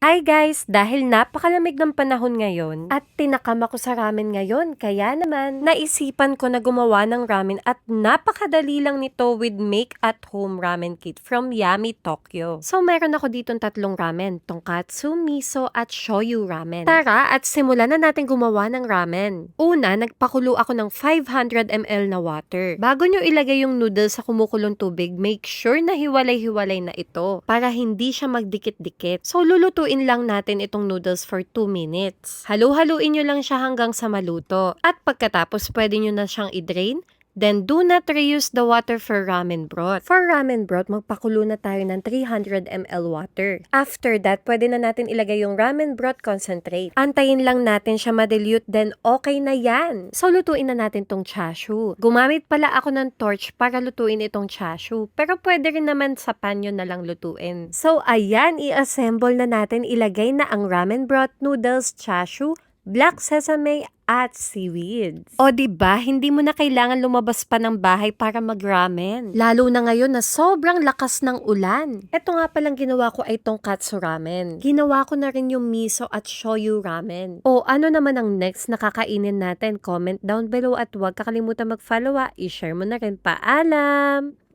Hi guys! Dahil napakalamig ng panahon ngayon at tinakam ako sa ramen ngayon, kaya naman naisipan ko na gumawa ng ramen at napakadali lang nito with make at home ramen kit from Yummy Tokyo. So meron ako ditong tatlong ramen, tonkatsu, miso at shoyu ramen. Tara at simulan na natin gumawa ng ramen. Una, nagpakulo ako ng 500 ml na water. Bago nyo ilagay yung noodles sa kumukulong tubig, make sure na hiwalay-hiwalay na ito para hindi siya magdikit-dikit. So lulutuin lang natin itong noodles for 2 minutes. Halu-haluin nyo lang siya hanggang sa maluto. At pagkatapos pwede nyo na siyang i-drain Then, do not reuse the water for ramen broth. For ramen broth, magpakulo na tayo ng 300 ml water. After that, pwede na natin ilagay yung ramen broth concentrate. Antayin lang natin siya ma-dilute, then okay na yan. So, lutuin na natin tong chashu. Gumamit pala ako ng torch para lutuin itong chashu. Pero pwede rin naman sa panyo na lang lutuin. So, ayan, i-assemble na natin. Ilagay na ang ramen broth, noodles, chashu, black sesame at seaweed. O di ba hindi mo na kailangan lumabas pa ng bahay para mag-ramen. Lalo na ngayon na sobrang lakas ng ulan. Ito nga palang ginawa ko ay tonkatsu ramen. Ginawa ko na rin yung miso at shoyu ramen. O ano naman ang next na kakainin natin? Comment down below at huwag kakalimutan mag-follow ah. I-share mo na rin. Paalam!